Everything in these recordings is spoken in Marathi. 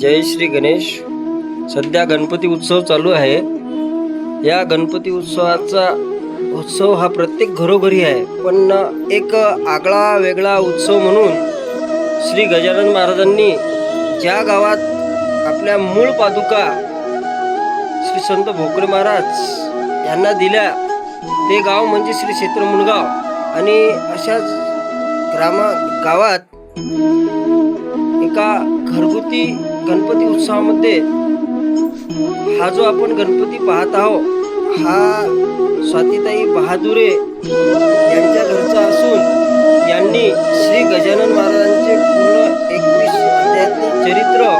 जय श्री गणेश. सध्या गणपती उत्सव चालू आहे. या गणपती उत्सवाचा उत्सव हा प्रत्येक घरोघरी आहे. पण एक आगळा वेगळा उत्सव म्हणून श्री गजानन महाराजांनी ज्या गावात आपल्या मूळ पादुका श्री संत भोकरे महाराज यांना दिल्या ते गाव म्हणजे श्री क्षेत्र मुळगाव. आणि अशाच ग्रामा गावात एका घरगुती गणपती उत्सवामध्ये हा जो आपण गणपती पाहत आहोत हा स्वातीताई बहादुरे यांच्या घरचा असून यांनी श्री गजानन महाराजांचे पूर्ण एकवीस चरित्र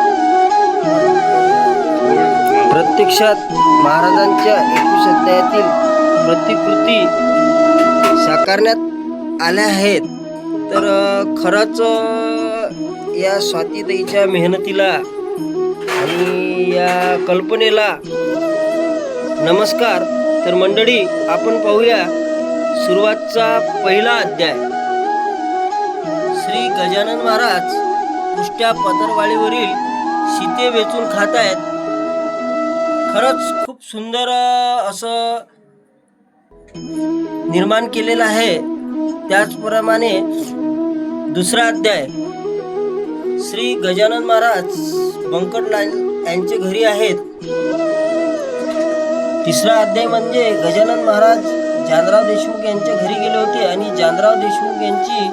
प्रत्यक्षात महाराजांच्या एकवीस अध्यायातील प्रतिकृती साकारण्यात आल्या आहेत. तर खरंच या स्वातीताईच्या मेहनतीला आणि या कल्पनेला नमस्कार. तर मंडळी आपण पाहूया सुरुवातचा पहिला अध्याय. श्री गजानन महाराज उष्ट्या पतरवाळीवरील शिते वेचून खात आहेत खरंच खूप सुंदर असं निर्माण केलेलं आहे. त्याचप्रमाणे दुसरा अध्याय. श्री गजानन महाराज बंकटलाल यांचे घरी आहेत. तिसरा अध्याय म्हणजे गजानन महाराज जानराव देशमुख यांच्या घरी गेले होते आणि जानराव देशमुख यांची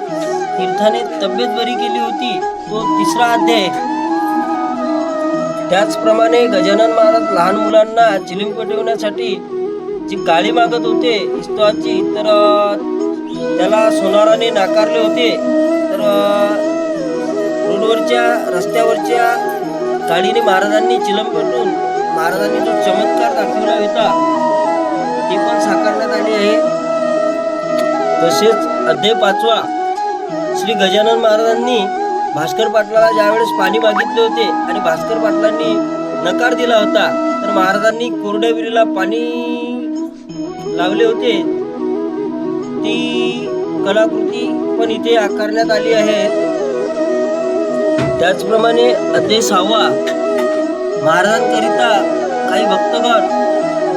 तीर्थाने तब्येत बरी केली होती. तो तिसरा अध्याय. त्याचप्रमाणे गजानन महाराज लहान मुलांना चिलीम पटवण्यासाठी जी गाळी मागत होते इस्तवाची तर त्याला सोनाराने नाकारले होते. रोडवरच्या रस्त्यावरच्या गाडीने महाराजांनी चिलम पेटून महाराजांनी जो चमत्कार दाखवला होता ते पण साकारण्यात आले आहे. तसेच अध्याय पाचवा श्री गजानन महाराजांनी भास्कर पाटलाला ज्यावेळेस पाणी मागितले होते आणि भास्कर पाटलांनी नकार दिला होता तर महाराजांनी कोरड्या विहिरीला पाणी लावले होते. ती कलाकृती पण इथे आकारण्यात आली आहे. त्याचप्रमाणे अध्याय सहावा महाराजांकरिता काही भक्तगण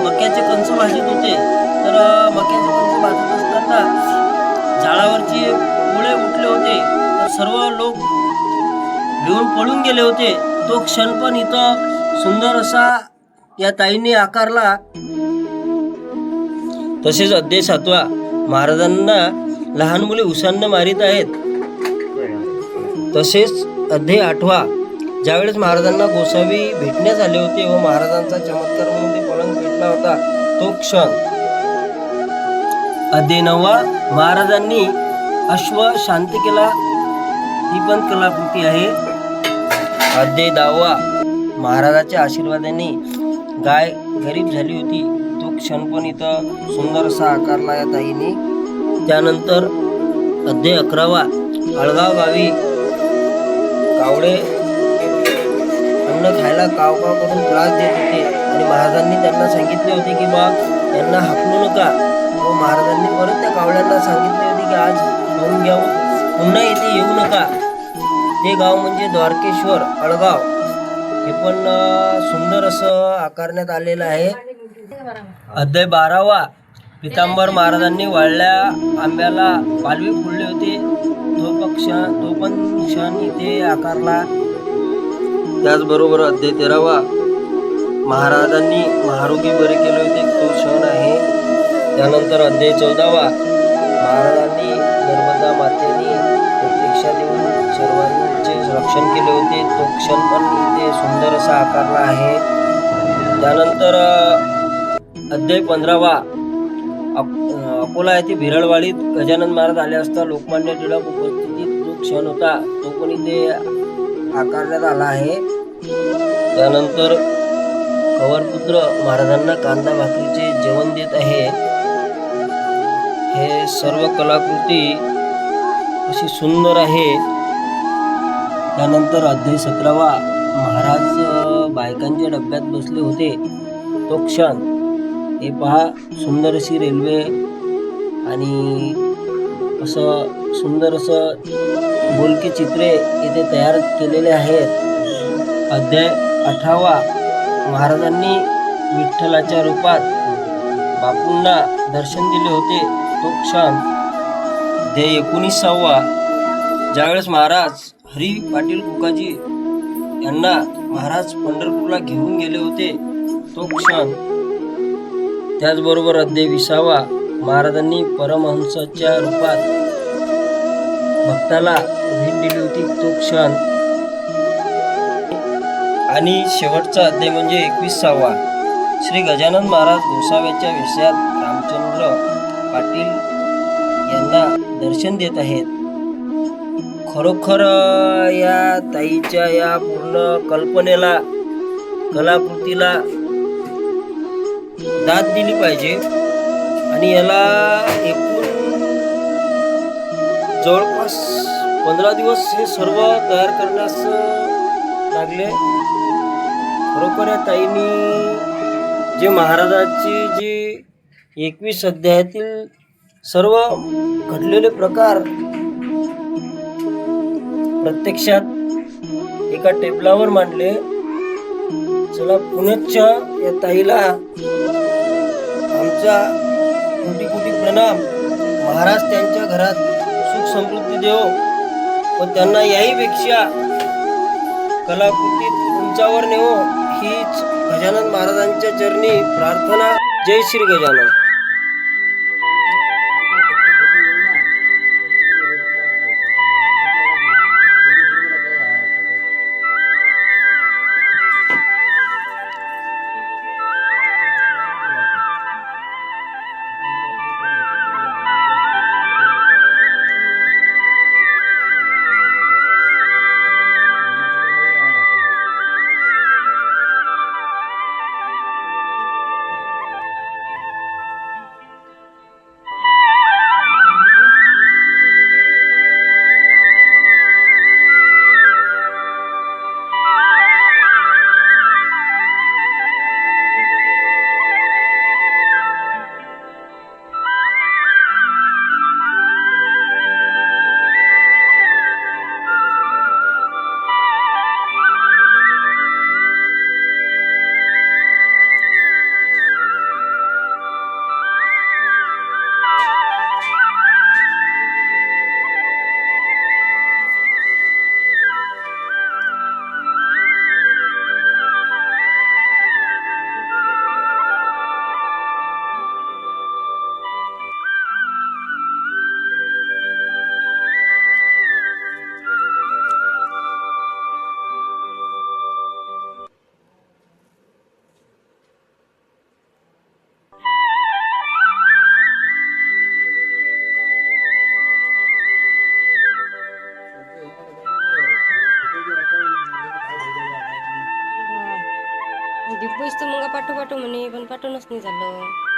मक्याचे कंस भाजत होते. तर मक्याचे कंस भाजत असताना झाडावरचे मुळे उठले होते. तर सर्व लोक घेऊन पळून गेले होते. तो क्षण पण इथं सुंदर असा या ताईने आकारला. तसेच अध्याय सातवा महाराजांना लहान मुले उसांना मारित आहेत. तसेच अध्याय आठवा ज्यावेळेस महाराजांना गोसावी भेटण्यास आले होते व महाराजांचा चमत्कार म्हणून ते पलंग भेटला होता तो क्षण. अध्याय नववा महाराजांनी अश्व शांत केला. ही पण कलाकृती आहे. अध्याय दहावा महाराजाच्या आशीर्वादाने गाय गरीब झाली होती. तो क्षण पण इथं सुंदर असा आकारला या ताईने. त्यानंतर अध्याय अकरावा अळगाव गावी कावळे अन्न खायला कावकाव करून त्रास देत होते. आणि महाराजांनी त्यांना सांगितले होते की बा यांना हाकलू नका. व महाराजांनी परत त्या कावळ्यांना सांगितले होते की आज खाऊन घ्या पुन्हा येथे येऊ नका. ते गाव म्हणजे द्वारकेश्वर अळगाव हे पण सुंदर असं आकारण्यात आलेलं आहे. अध्याय बारावा पितांबर महाराजांनी वाळल्या आंब्याला पालवी फुलले होते. तो पक्ष तो पण क्षण इथे आकारला. त्याचबरोबर अध्याय तेरावा महाराजांनी महारोगी बरे केले होते. तो क्षण आहे. त्यानंतर अध्याय चौदावा महाराजांनी नर्मदा मातेने प्रत्यक्षा देऊन सर्वांचे रक्षण केले होते. तो क्षण पण इथे सुंदर असा आकारला आहे. त्यानंतर अ, अध्याय पंधरावा अकोला येथे भिरळवाडीत गजानन महाराज आले असता लोकमान्य टिळक उपस्थितीत जो क्षण होता तो पण इथे आकारण्यात आला आहे. त्यानंतर कवरपुत्र महाराजांना कांदा भाकरीचे जेवण देत आहे. हे सर्व कलाकृती अशी सुंदर आहे. त्यानंतर अध्याय सतरावा महाराज बायकांच्या डब्यात बसले होते. तो क्षण हे पहा सुंदर अशी रेल्वे आणि असं सुंदर असं बोलके चित्रे इथे तयार केलेले आहेत. अध्याय अठरावा. महाराजांनी विठ्ठलाच्या रूपात बापूंना दर्शन दिले होते. तो क्षण दे एकोणीसावा. ज्यावेळेस महाराज हरी पाटील कुकाजी यांना महाराज पंढरपूरला घेऊन गेले होते तो क्षण त्याचबरोबर अध्याय विसावा. महाराजांनी परमहंसाच्या रूपात भक्ताला भेट दिली होती. तो क्षण. आणि शेवटचा अध्याय म्हणजे एकवीसावा श्री गजानन महाराज गोसाव्याच्या विषयात रामचंद्र पाटील यांना दर्शन देत आहेत. खरोखर या ताईच्या या पूर्ण कल्पनेला कलाकृतीला दाद दिली पाहिजे. आणि याला एकूण जवळपास पंधरा दिवस हे सर्व तयार करण्यास लागले. खरोखर या ताईंनी जे महाराजाची जी एकवीस अध्यायातील सर्व घडलेले प्रकार प्रत्यक्षात एका टेबलावर मांडले. चला पुनश्च या ताईला आमचा कोटी कोटी प्रणाम. महाराज त्यांच्या घरात सुख समृद्धी देव. व त्यांना याहीपेक्षा कलाकृतीत उंचावर नेवो. हीच गजानन महाराजांच्या चरणी प्रार्थना. जय श्री गजानन. पाठवू म्हणे पण पाठवूनच नाही झालं.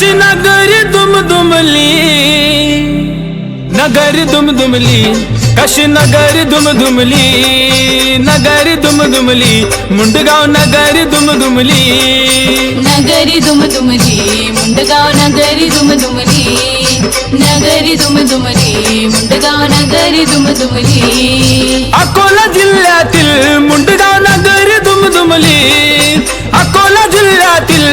कशी नगरी दुम दुमली नगरी दुम दुमली कशी नगरी दुम दुमली नगरी दुम दुमली मुंडगाव नगरी दुम दुमली नगरी दुम दुमली मुंडगाव नगरी दुम दुमली नगरी दुम दुमली मुंडगाव नगरी दुम दुमली अकोला जिल्ह्यातील मुंडगाव नगरी दुम दुमली अकोला जिल्ह्यातील